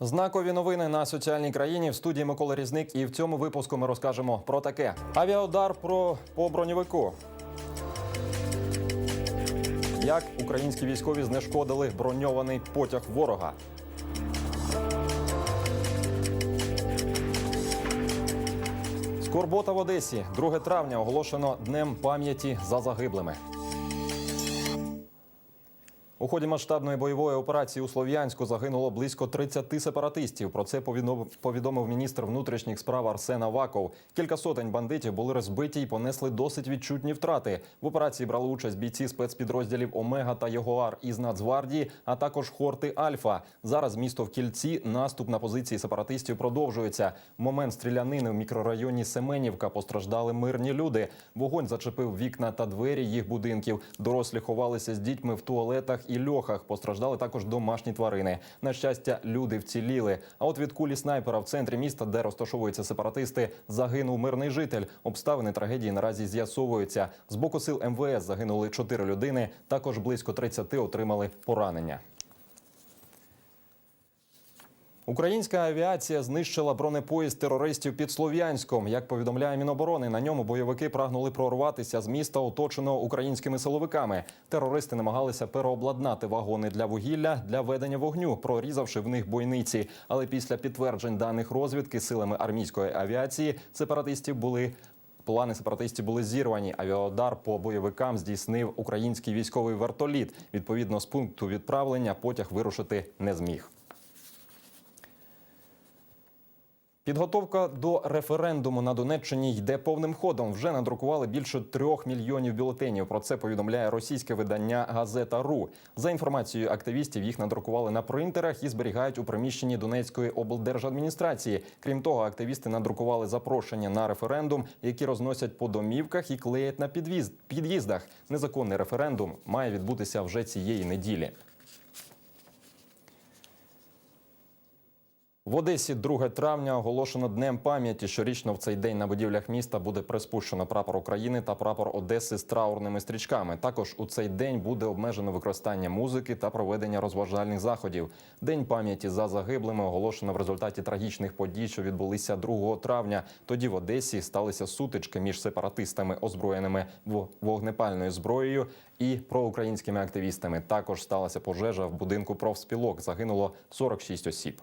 Знакові новини на соціальній країні в студії Микола Різник. І в цьому випуску ми розкажемо про таке: авіаудар про по броньовику. Як українські військові знешкодили броньований потяг ворога. Скорбота в Одесі. 2 травня оголошено днем пам'яті за загиблими. У ході масштабної бойової операції у Слов'янську загинуло близько 30 сепаратистів. Про це повідомив- міністр внутрішніх справ Арсен Аваков. Кілька сотень бандитів були розбиті і понесли досить відчутні втрати. В операції брали участь бійці спецпідрозділів Омега та Ягуар із Нацгвардії, а також Хорти Альфа. Зараз місто в кільці. Наступ на позиції сепаратистів продовжується. В момент стрілянини в мікрорайоні Семенівка постраждали мирні люди. Вогонь зачепив вікна та двері їх будинків. Дорослі ховалися з дітьми в туалетах і льохах. Постраждали також домашні тварини. На щастя, люди вціліли. А от від кулі снайпера в центрі міста, де розташовуються сепаратисти, загинув мирний житель. Обставини трагедії наразі з'ясовуються. З боку сил МВС загинули чотири людини. Також близько 30 отримали поранення. Українська авіація знищила бронепоїзд терористів під Слов'янськом. Як повідомляє Міноборони, на ньому бойовики прагнули прорватися з міста, оточеного українськими силовиками. Терористи намагалися переобладнати вагони для вугілля для ведення вогню, прорізавши в них бойниці. Але після підтверджень даних розвідки силами армійської авіації сепаратистів були. Плани сепаратистів були зірвані. Авіаудар по бойовикам здійснив український військовий вертоліт. Відповідно, з пункту відправлення потяг вирушити не зміг. Підготовка до референдуму на Донеччині йде повним ходом. Вже надрукували більше трьох мільйонів бюлетенів. Про це повідомляє російське видання Газета Ру. За інформацією активістів, їх надрукували на принтерах і зберігають у приміщенні Донецької облдержадміністрації. Крім того, активісти надрукували запрошення на референдум, які розносять по домівках і клеять на під'їзд- під'їздах. Незаконний референдум має відбутися вже цієї неділі. В Одесі 2 травня оголошено днем пам'яті. Щорічно в цей день на будівлях міста буде приспущено прапор України та прапор Одеси з траурними стрічками. Також у цей день буде обмежено використання музики та проведення розважальних заходів. День пам'яті за загиблими оголошено в результаті трагічних подій, що відбулися 2 травня. Тоді в Одесі сталися сутички між сепаратистами, озброєними вогнепальною зброєю, і проукраїнськими активістами. Також сталася пожежа в будинку профспілок. Загинуло 46 осіб.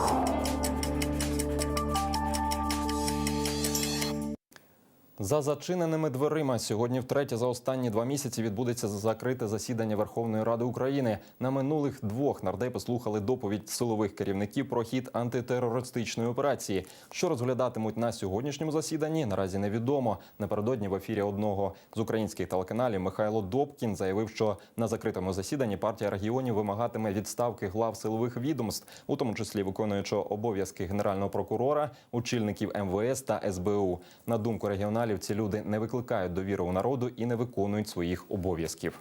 За зачиненими дверима сьогодні втретє за останні два місяці відбудеться закрите засідання Верховної Ради України. На минулих двох нардепи слухали доповідь силових керівників про хід антитерористичної операції. Що розглядатимуть на сьогоднішньому засіданні, наразі невідомо. Напередодні в ефірі одного з українських телеканалів Михайло Добкін заявив, що на закритому засіданні партія регіонів вимагатиме відставки глав силових відомств, у тому числі виконуючого обов'язки генерального прокурора, очільників МВС та СБУ. На думку регіоналів, ці люди не викликають довіру у народу і не виконують своїх обов'язків.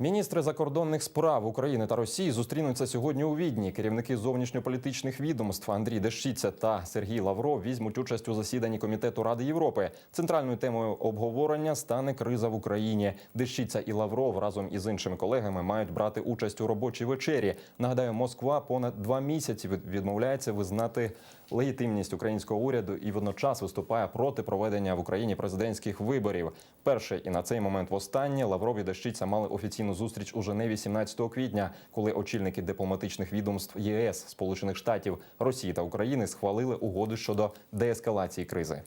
Міністри закордонних справ України та Росії зустрінуться сьогодні у Відні. Керівники зовнішньополітичних відомств Андрій Дещиця та Сергій Лавров візьмуть участь у засіданні комітету Ради Європи. Центральною темою обговорення стане криза в Україні. Дещиця і Лавров разом із іншими колегами мають брати участь у робочій вечері. Нагадаю, Москва понад два місяці відмовляється визнати легітимність українського уряду і водночас виступає проти проведення в Україні президентських виборів. Перше і на цей момент востаннє Лавров і Дещиця мали офіційну зустріч у Женеві 17 квітня, коли очільники дипломатичних відомств ЄС, Сполучених Штатів, Росії та України схвалили угоду щодо деескалації кризи.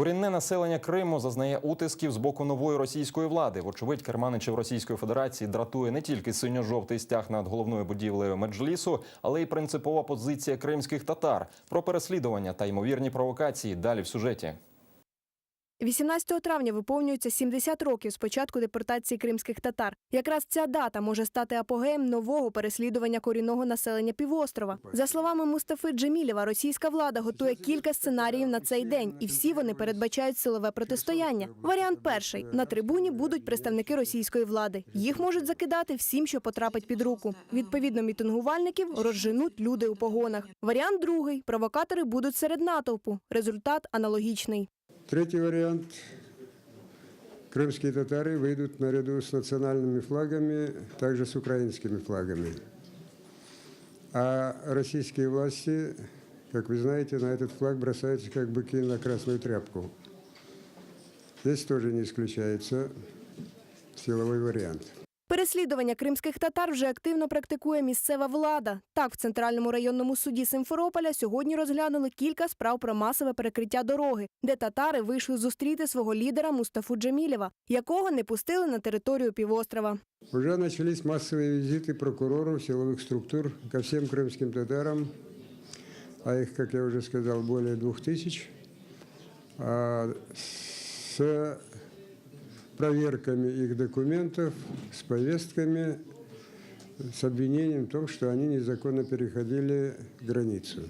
Корінне населення Криму зазнає утисків з боку нової російської влади. Вочевидь, керманичів Російської Федерації дратує не тільки синьо-жовтий стяг над головною будівлею Меджлісу, але й принципова позиція кримських татар про переслідування та ймовірні провокації. Далі в сюжеті. 18 травня виповнюється 70 років з початку депортації кримських татар. Якраз ця дата може стати апогеєм нового переслідування корінного населення півострова. За словами Мустафи Джемілєва, російська влада готує кілька сценаріїв на цей день, і всі вони передбачають силове протистояння. Варіант перший на трибуні будуть представники російської влади. Їх можуть закидати всім, що потрапить під руку. Відповідно, мітингувальників розженуть люди у погонах. Варіант другий провокатори будуть серед натовпу. Результат аналогічний. Третий вариант. Крымские татары выйдут наряду с национальными флагами, также с украинскими флагами. А российские власти, как вы знаете, на этот флаг бросаются как быки на красную тряпку. Здесь тоже не исключается силовой вариант. Переслідування кримських татар вже активно практикує місцева влада. Так, в центральному районному суді Симферополя сьогодні розглянули кілька справ про масове перекриття дороги, де татари вийшли зустріти свого лідера Мустафу Джемілєва, якого не пустили на територію півострова. Уже начались массовые визиты прокуроров, силовых структур ко всем крымским татарам, а их, как я уже сказал, более двух тысяч, а, с проверками их документов, с повестками, с обвинением в том, что они незаконно переходили границу.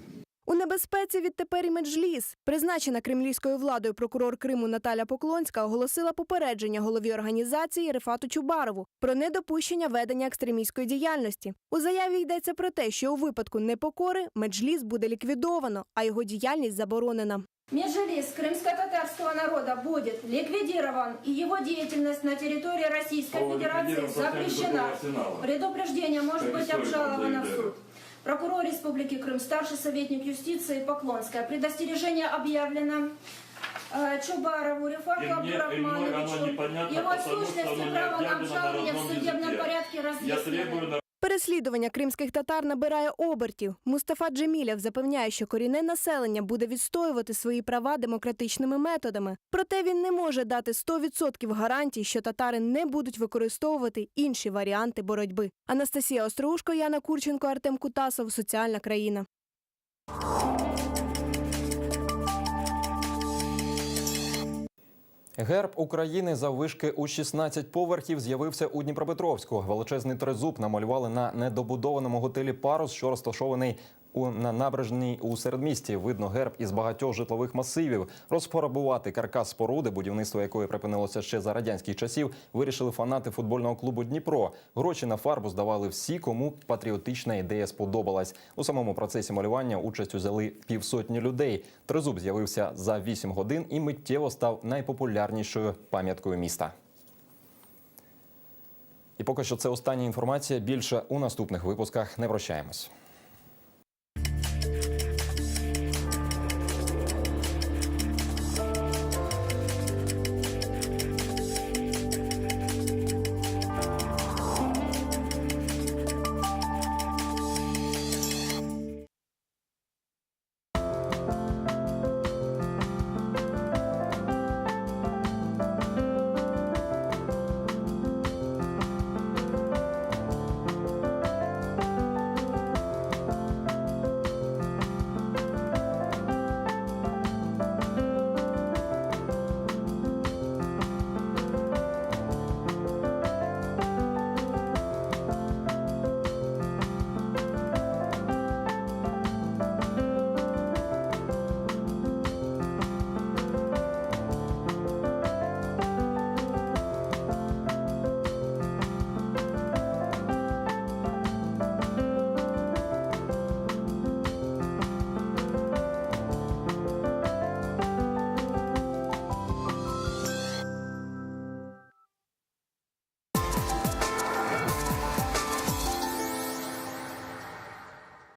Небезпеці відтепер і Меджліс. Призначена кремлівською владою прокурор Криму Наталя Поклонська оголосила попередження голові організації Рефату Чубарову про недопущення ведення екстремістської діяльності. У заяві йдеться про те, що у випадку непокори Меджліс буде ліквідовано, а його діяльність заборонена. Межелиз крымско-татарского народа будет ликвидирован, и его деятельность на территории Российской Слово Федерации «ликвидирован» совсем запрещена. Предупреждение может быть обжаловано в суд. Прокурор Республики Крым, старший советник юстиции Поклонская. Предостережение объявлено э, Чубарову Рефату И мне- и мной оно Абдурахмановичу. непонятно, Его потому что сущность оно и не право на объявлено на обжалование в родном судебном языке. порядке Я разъяснены. требую на Переслідування кримських татар набирає обертів. Мустафа Джемілєв запевняє, що корінне населення буде відстоювати свої права демократичними методами. Проте він не може дати 100% гарантій, що татари не будуть використовувати інші варіанти боротьби. Анастасія Остроушко, Яна Курченко, Артем Кутасов. Соціальна країна. Герб України заввишки у 16 поверхів з'явився у Дніпропетровську. Величезний тризуб намалювали на недобудованому готелі Парус, що розташований на набережній у середмісті. Видно герб із багатьох житлових масивів. Розфарбувати каркас споруди, будівництво якої припинилося ще за радянських часів, вирішили фанати футбольного клубу Дніпро. Гроші на фарбу здавали всі, кому патріотична ідея сподобалась. У самому процесі малювання участь узяли півсотні людей. Тризуб з'явився за 8 годин і миттєво став найпопулярнішою пам'яткою міста. І поки що це остання інформація. Більше у наступних випусках не прощаємось.